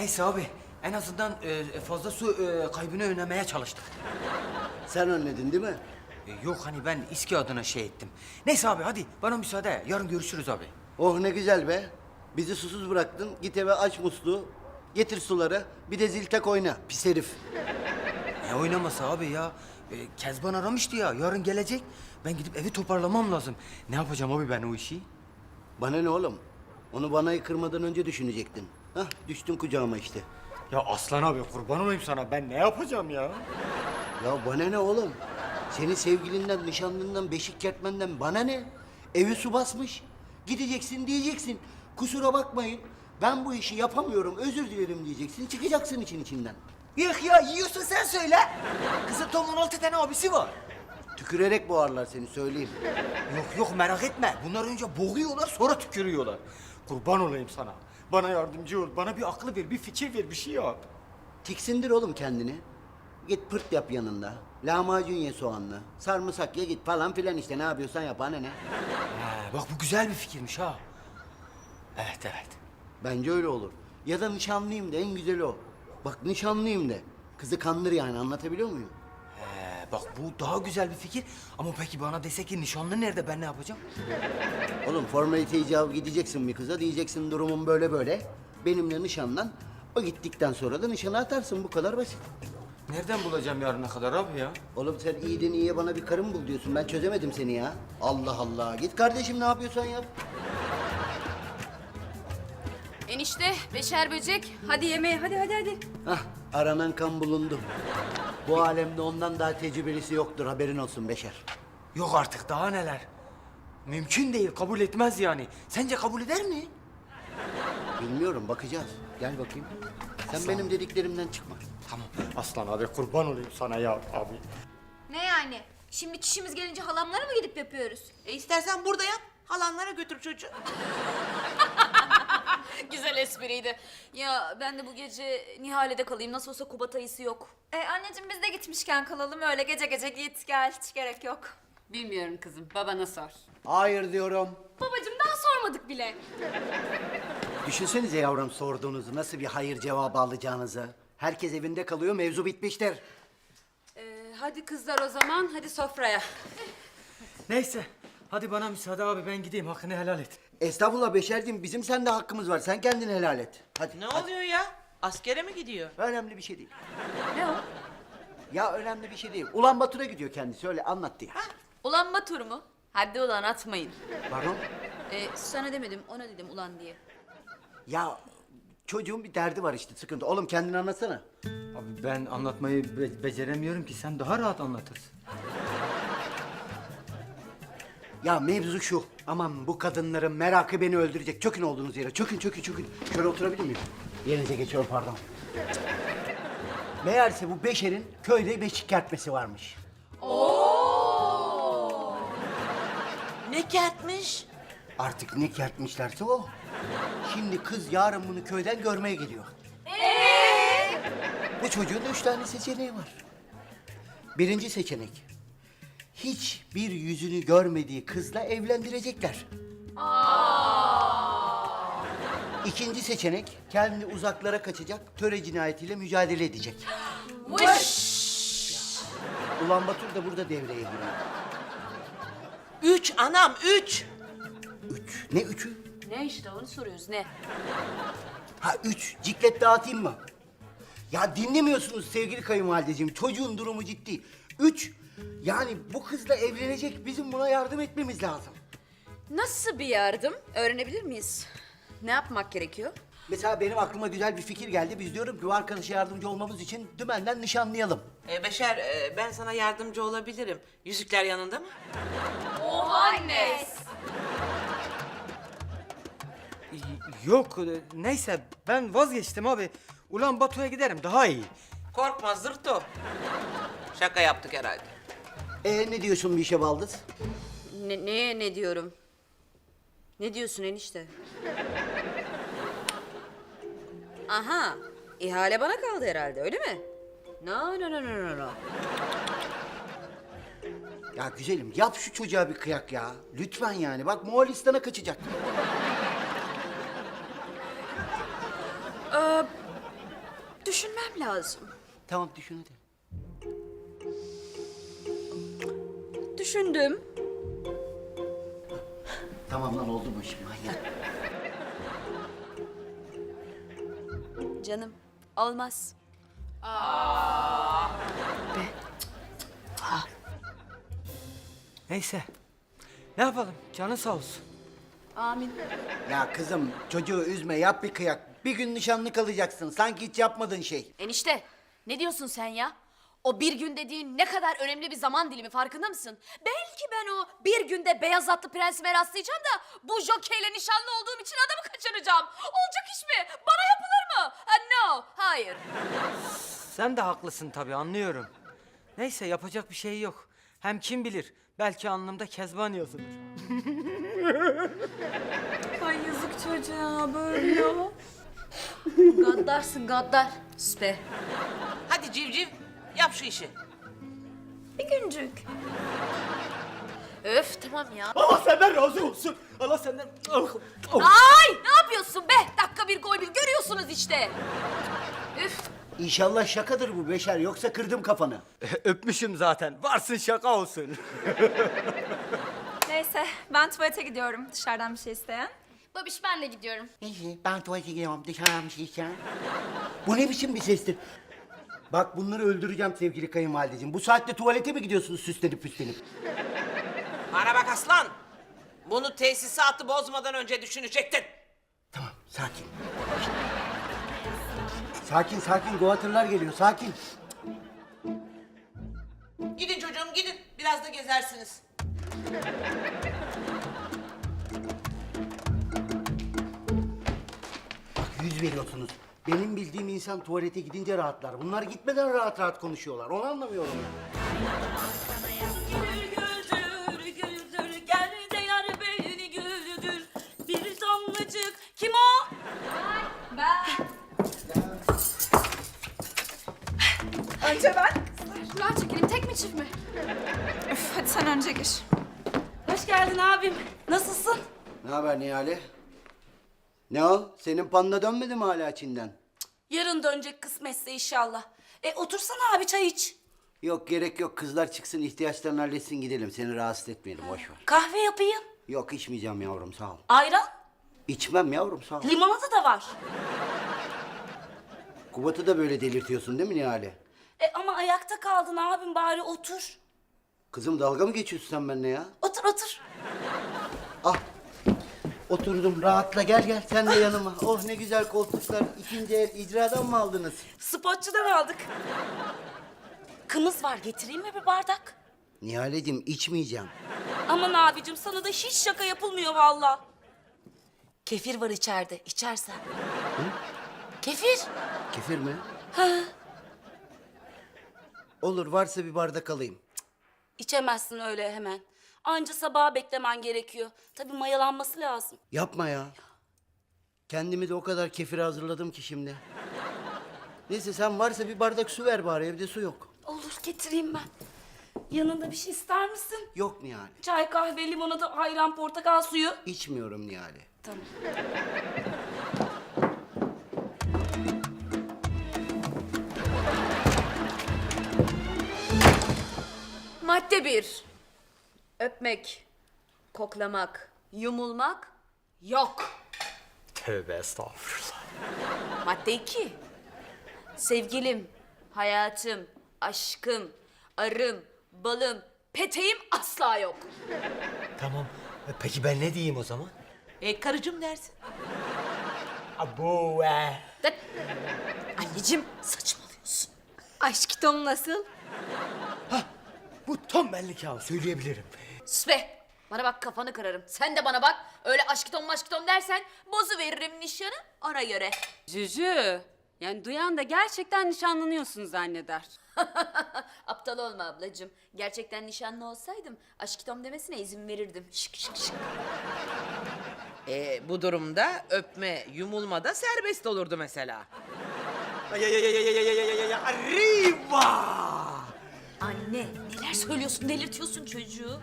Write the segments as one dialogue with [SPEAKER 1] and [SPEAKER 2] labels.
[SPEAKER 1] Neyse abi en azından e, fazla su e, kaybını önlemeye çalıştık.
[SPEAKER 2] Sen önledin değil mi?
[SPEAKER 1] E, yok hani ben İSKİ adına şey ettim. Neyse abi hadi bana müsaade. Yarın görüşürüz abi.
[SPEAKER 2] Oh ne güzel be. Bizi susuz bıraktın. Git eve aç musluğu. Getir suları. Bir de zil tak oyna. Pis herif.
[SPEAKER 1] Ne oynaması abi ya? E, Kezban aramıştı ya. Yarın gelecek. Ben gidip evi toparlamam lazım. Ne yapacağım abi ben o işi?
[SPEAKER 2] Bana ne oğlum? Onu bana kırmadan önce düşünecektin. Hah düştün kucağıma işte.
[SPEAKER 1] Ya Aslan abi kurban olayım sana. Ben ne yapacağım ya?
[SPEAKER 2] Ya bana ne oğlum? Senin sevgilinden, nişanlından, beşik kertmenden bana ne? Evi su basmış. Gideceksin diyeceksin. Kusura bakmayın. Ben bu işi yapamıyorum. Özür dilerim diyeceksin. Çıkacaksın için içinden.
[SPEAKER 1] Yok ya yiyorsun sen söyle. Kızın Tom'un 16 tane abisi var.
[SPEAKER 2] Tükürerek boğarlar seni söyleyeyim.
[SPEAKER 1] Yok yok merak etme. Bunlar önce boğuyorlar sonra tükürüyorlar. Kurban olayım sana. Bana yardımcı ol. Bana bir aklı ver, bir fikir ver, bir şey yap.
[SPEAKER 2] Tiksindir oğlum kendini. Git pırt yap yanında. Lahmacun ye soğanlı. Sarımsak ye git falan filan işte ne yapıyorsan yap anne ne.
[SPEAKER 1] He, bak bu güzel bir fikirmiş ha. Evet evet.
[SPEAKER 2] Bence öyle olur. Ya da nişanlıyım de en güzeli o. Bak nişanlıyım de. Kızı kandır yani anlatabiliyor muyum?
[SPEAKER 1] Bak bu daha güzel bir fikir. Ama peki bana dese ki nişanlı nerede ben ne yapacağım?
[SPEAKER 2] Oğlum formalite icabı gideceksin bir kıza diyeceksin durumum böyle böyle. Benimle nişanlan. O gittikten sonra da nişana atarsın bu kadar basit.
[SPEAKER 1] Nereden bulacağım yarına kadar abi ya?
[SPEAKER 2] Oğlum sen iyiden iyiye bana bir karın bul diyorsun. Ben çözemedim seni ya. Allah Allah. Git kardeşim ne yapıyorsan yap.
[SPEAKER 3] Enişte, beşer böcek. Hadi yemeğe, hadi hadi hadi.
[SPEAKER 2] Hah aranan kan bulundu. Bu alemde ondan daha tecrübelisi yoktur haberin olsun Beşer.
[SPEAKER 1] Yok artık daha neler. Mümkün değil kabul etmez yani. Sence kabul eder mi?
[SPEAKER 2] Bilmiyorum bakacağız. Gel bakayım. Sen benim dediklerimden çıkma.
[SPEAKER 1] Tamam. Aslan abi kurban olayım sana ya abi.
[SPEAKER 3] Ne yani? Şimdi çişimiz gelince halamlara mı gidip yapıyoruz?
[SPEAKER 4] E istersen burada yap. Halanlara götür çocuğu.
[SPEAKER 3] Güzel espriydi. Ya ben de bu gece Nihale'de kalayım. Nasıl olsa Kubat ayısı yok.
[SPEAKER 5] E anneciğim biz de gitmişken kalalım öyle gece gece git gel hiç gerek yok.
[SPEAKER 6] Bilmiyorum kızım. Babana sor.
[SPEAKER 2] Hayır diyorum.
[SPEAKER 3] Babacığım daha sormadık bile.
[SPEAKER 2] Düşünsenize yavrum sorduğunuzu nasıl bir hayır cevabı alacağınızı. Herkes evinde kalıyor mevzu bitmiştir.
[SPEAKER 6] Ee, hadi kızlar o zaman. Hadi sofraya.
[SPEAKER 1] Neyse. Hadi bana müsaade abi ben gideyim hakkını helal et.
[SPEAKER 2] Estağfurullah Beşerciğim bizim sende hakkımız var. Sen kendini helal et. Hadi.
[SPEAKER 4] Ne
[SPEAKER 2] hadi.
[SPEAKER 4] oluyor ya? Askere mi gidiyor?
[SPEAKER 2] Önemli bir şey değil.
[SPEAKER 3] Ne o?
[SPEAKER 2] Ya önemli bir şey değil. Ulan Batur'a gidiyor kendisi öyle anlat diye.
[SPEAKER 3] Ulan Batur mu? Hadi ulan atmayın.
[SPEAKER 2] Pardon?
[SPEAKER 3] Ee, sana demedim, ona dedim ulan diye.
[SPEAKER 2] Ya çocuğun bir derdi var işte sıkıntı. Oğlum kendini anlatsana.
[SPEAKER 1] Abi ben anlatmayı be- beceremiyorum ki sen daha rahat anlatırsın.
[SPEAKER 2] Ya mevzu şu. Aman bu kadınların merakı beni öldürecek. Çökün olduğunuz yere. Çökün çökün çökün. Şöyle oturabilir miyim? Yerinize geçiyorum pardon. Meğerse bu Beşer'in köyde beşik kertmesi varmış.
[SPEAKER 4] Ne kertmiş?
[SPEAKER 2] Artık ne kertmişlerse o. Şimdi kız yarın bunu köyden görmeye geliyor. Bu çocuğun üç tane seçeneği var. Birinci seçenek. Hiçbir yüzünü görmediği kızla evlendirecekler. İkinci seçenek kendi uzaklara kaçacak, töre cinayetiyle mücadele edecek. Ulan Batur da burada devreye giriyor.
[SPEAKER 4] Üç anam üç.
[SPEAKER 2] Üç. Ne üçü?
[SPEAKER 3] Ne işte onu soruyoruz ne?
[SPEAKER 2] Ha üç, ciklet dağıtayım mı? Ya dinlemiyorsunuz sevgili kayınvalideciğim. Çocuğun durumu ciddi. Üç, yani bu kızla evlenecek bizim buna yardım etmemiz lazım.
[SPEAKER 3] Nasıl bir yardım? Öğrenebilir miyiz? Ne yapmak gerekiyor?
[SPEAKER 2] Mesela benim aklıma güzel bir fikir geldi. Biz diyorum ki bu arkadaşa yardımcı olmamız için dümenden nişanlayalım.
[SPEAKER 4] E, Beşer e, ben sana yardımcı olabilirim. Yüzükler yanında mı?
[SPEAKER 5] Anne.
[SPEAKER 1] Yok e, neyse ben vazgeçtim abi. Ulan Batu'ya giderim daha iyi.
[SPEAKER 4] Korkma zırto. Şaka yaptık herhalde.
[SPEAKER 2] Ee ne diyorsun bir işe baldız?
[SPEAKER 3] Ne, neye ne diyorum? Ne diyorsun enişte? Aha, ihale bana kaldı herhalde öyle mi? No, no, no, no, no, no.
[SPEAKER 2] Ya güzelim yap şu çocuğa bir kıyak ya. Lütfen yani. Bak Moğolistan'a kaçacak.
[SPEAKER 3] Düşünmem lazım.
[SPEAKER 2] Tamam düşün hadi.
[SPEAKER 3] Düşündüm.
[SPEAKER 2] Tamam lan oldu bu iş manyak.
[SPEAKER 3] Canım olmaz.
[SPEAKER 1] Neyse. Ne yapalım? Canın sağ olsun.
[SPEAKER 6] Amin.
[SPEAKER 2] Ya kızım çocuğu üzme yap bir kıyak. Bir gün nişanlı kalacaksın. Sanki hiç yapmadın şey.
[SPEAKER 7] Enişte ne diyorsun sen ya? O bir gün dediğin ne kadar önemli bir zaman dilimi farkında mısın? Belki ben o bir günde beyaz atlı prensime rastlayacağım da bu jokeyle nişanlı olduğum için adamı kaçıracağım. Olacak iş mi? Bana yapılır mı? Ha, no, hayır.
[SPEAKER 1] Sen de haklısın tabii anlıyorum. Neyse yapacak bir şey yok. Hem kim bilir belki alnımda Kezban yazılır.
[SPEAKER 5] Ay yazık çocuğa böyle ya.
[SPEAKER 7] Gaddarsın gaddar.
[SPEAKER 3] Be.
[SPEAKER 4] Hadi civciv yap şu işi.
[SPEAKER 5] Bir güncük.
[SPEAKER 7] Öf tamam ya.
[SPEAKER 1] Allah senden razı olsun. Allah senden... Ah, ah.
[SPEAKER 7] Ay ne yapıyorsun be? Dakika bir gol bir görüyorsunuz işte. Üf.
[SPEAKER 2] İnşallah şakadır bu Beşer yoksa kırdım kafanı.
[SPEAKER 1] Öpmüşüm zaten. Varsın şaka olsun.
[SPEAKER 5] Neyse ben tuvalete gidiyorum. Dışarıdan bir şey isteyen.
[SPEAKER 7] Babiş ben de gidiyorum.
[SPEAKER 2] Neyse ben tuvalete gidiyorum dışarıdan bir şey içeceğim. Bu ne biçim bir sestir? Bak bunları öldüreceğim sevgili kayınvalideciğim. Bu saatte tuvalete mi gidiyorsunuz süslenip püslenip?
[SPEAKER 4] Bana bak aslan. Bunu tesisatı bozmadan önce düşünecektin.
[SPEAKER 2] Tamam sakin. Sakin sakin guatırlar geliyor sakin.
[SPEAKER 4] Gidin çocuğum gidin. Biraz da gezersiniz.
[SPEAKER 2] Bak yüz veriyorsunuz. Benim bildiğim insan tuvalete gidince rahatlar. Bunlar gitmeden rahat rahat konuşuyorlar. Onu anlamıyorum ben.
[SPEAKER 8] Güldür, güldür, gel de yar beni güldür. Bir damlacık, kim o?
[SPEAKER 5] Önce ben.
[SPEAKER 7] Kura çekelim tek mi çift mi?
[SPEAKER 5] Üf, hadi sen önce gir.
[SPEAKER 8] Hoş geldin abim. Nasılsın?
[SPEAKER 2] Ne haber Nihale? Ne o? Senin panda dönmedi mi hala Çin'den?
[SPEAKER 8] Yarın dönecek kısmetse inşallah. E otursana abi çay iç.
[SPEAKER 2] Yok gerek yok. Kızlar çıksın ihtiyaçlarını halletsin gidelim. Seni rahatsız etmeyelim boş ver.
[SPEAKER 8] Kahve yapayım.
[SPEAKER 2] Yok içmeyeceğim yavrum sağ ol.
[SPEAKER 8] Ayran,
[SPEAKER 2] İçmem yavrum sağ ol.
[SPEAKER 8] limonata da var.
[SPEAKER 2] Kubat'ı da böyle delirtiyorsun değil mi Nihale?
[SPEAKER 8] E ama ayakta kaldın abim bari otur.
[SPEAKER 2] Kızım dalga mı geçiyorsun sen benimle ya?
[SPEAKER 8] Otur otur.
[SPEAKER 2] Ah. Oturdum rahatla gel gel sen de yanıma. Oh ne güzel koltuklar. İkinci el icradan mı aldınız?
[SPEAKER 8] Spotçudan aldık. Kımız var getireyim mi bir bardak?
[SPEAKER 2] Nihaleciğim içmeyeceğim.
[SPEAKER 8] Aman abicim sana da hiç şaka yapılmıyor valla. Kefir var içeride içersen. Kefir.
[SPEAKER 2] Kefir mi? Olur varsa bir bardak alayım.
[SPEAKER 8] İçemezsin öyle hemen. Anca sabaha beklemen gerekiyor. Tabii mayalanması lazım.
[SPEAKER 2] Yapma ya. Kendimi de o kadar kefir hazırladım ki şimdi. Neyse sen varsa bir bardak su ver bari evde su yok.
[SPEAKER 8] Olur getireyim ben. Yanında bir şey ister misin?
[SPEAKER 2] Yok Nihale.
[SPEAKER 8] Çay, kahve, limonata, ayran, portakal suyu.
[SPEAKER 2] İçmiyorum Nihale.
[SPEAKER 8] Tamam.
[SPEAKER 3] Madde bir. Öpmek, koklamak, yumulmak yok.
[SPEAKER 1] Tövbe estağfurullah.
[SPEAKER 3] Madde iki. Sevgilim, hayatım, aşkım, arım, balım, peteğim asla yok.
[SPEAKER 1] Tamam. E, Peki ben ne diyeyim o zaman?
[SPEAKER 4] E karıcığım dersin.
[SPEAKER 1] Abu e.
[SPEAKER 3] De- Anneciğim saçmalıyorsun.
[SPEAKER 5] Aşk Tom nasıl?
[SPEAKER 1] Bu tam benlik ya söyleyebilirim.
[SPEAKER 7] Sus be. Bana bak kafanı kırarım. Sen de bana bak. Öyle aşkitom maşkitom dersen bozu veririm nişanı ona göre.
[SPEAKER 6] Cücü. Yani duyan da gerçekten nişanlanıyorsun zanneder.
[SPEAKER 3] Aptal olma ablacığım. Gerçekten nişanlı olsaydım aşkitom demesine izin verirdim. Şık şık şık.
[SPEAKER 4] E, bu durumda öpme, yumulma da serbest olurdu mesela.
[SPEAKER 1] Ay ay ay ay ay ay ay ay ay ay arriba!
[SPEAKER 7] Neler söylüyorsun delirtiyorsun çocuğu.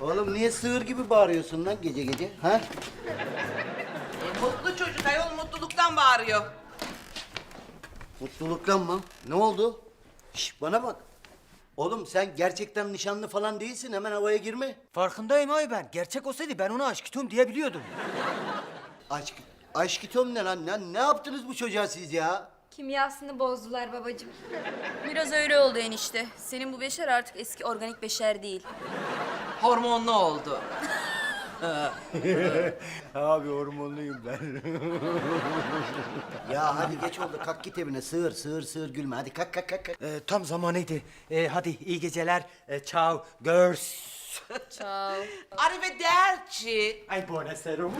[SPEAKER 2] Oğlum niye sığır gibi bağırıyorsun lan gece gece? Ha?
[SPEAKER 4] E, mutlu çocuk ayol mutluluktan bağırıyor.
[SPEAKER 2] Mutluluklanma. Ne oldu? Şş, bana bak. Oğlum sen gerçekten nişanlı falan değilsin. Hemen havaya girme.
[SPEAKER 1] Farkındayım ay ben. Gerçek olsaydı ben ona aşkıtom diyebiliyordum.
[SPEAKER 2] Aşk, aşkitom ne lan? Ne, ne yaptınız bu çocuğa siz ya?
[SPEAKER 5] Kimyasını bozdular babacığım.
[SPEAKER 3] Biraz öyle oldu enişte. Senin bu beşer artık eski organik beşer değil.
[SPEAKER 4] Hormonlu oldu.
[SPEAKER 1] Abi hormonluyum ben.
[SPEAKER 2] Ya hadi geç oldu. Kalk git evine. Sığır, sığır, sığır gülme. Hadi kalk, kalk, kalk. kalk.
[SPEAKER 1] Ee, tam zamanıydı. Ee, hadi iyi geceler. Ee, ciao. Girls.
[SPEAKER 3] Ciao.
[SPEAKER 4] Arrivederci.
[SPEAKER 1] Ay buonasera.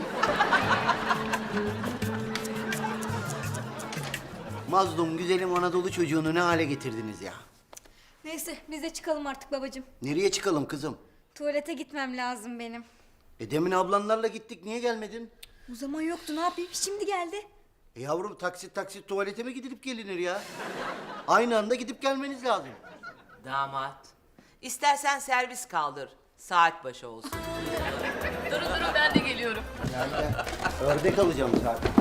[SPEAKER 2] Mazlum güzelim Anadolu çocuğunu ne hale getirdiniz ya?
[SPEAKER 5] Neyse biz de çıkalım artık babacığım.
[SPEAKER 2] Nereye çıkalım kızım?
[SPEAKER 5] Tuvalete gitmem lazım benim.
[SPEAKER 2] E demin ablanlarla gittik. Niye gelmedin?
[SPEAKER 5] O zaman yoktu ne yapayım şimdi geldi.
[SPEAKER 2] E yavrum taksit taksit tuvalete mi gidilip gelinir ya? Aynı anda gidip gelmeniz lazım.
[SPEAKER 4] Damat. İstersen servis kaldır. Saat başı olsun.
[SPEAKER 3] Durun durun ben de geliyorum.
[SPEAKER 2] Ördek alacağım zaten.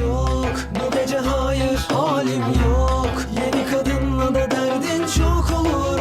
[SPEAKER 9] Yok. Bu gece hayır halim yok. Yeni kadınla da derdin çok olur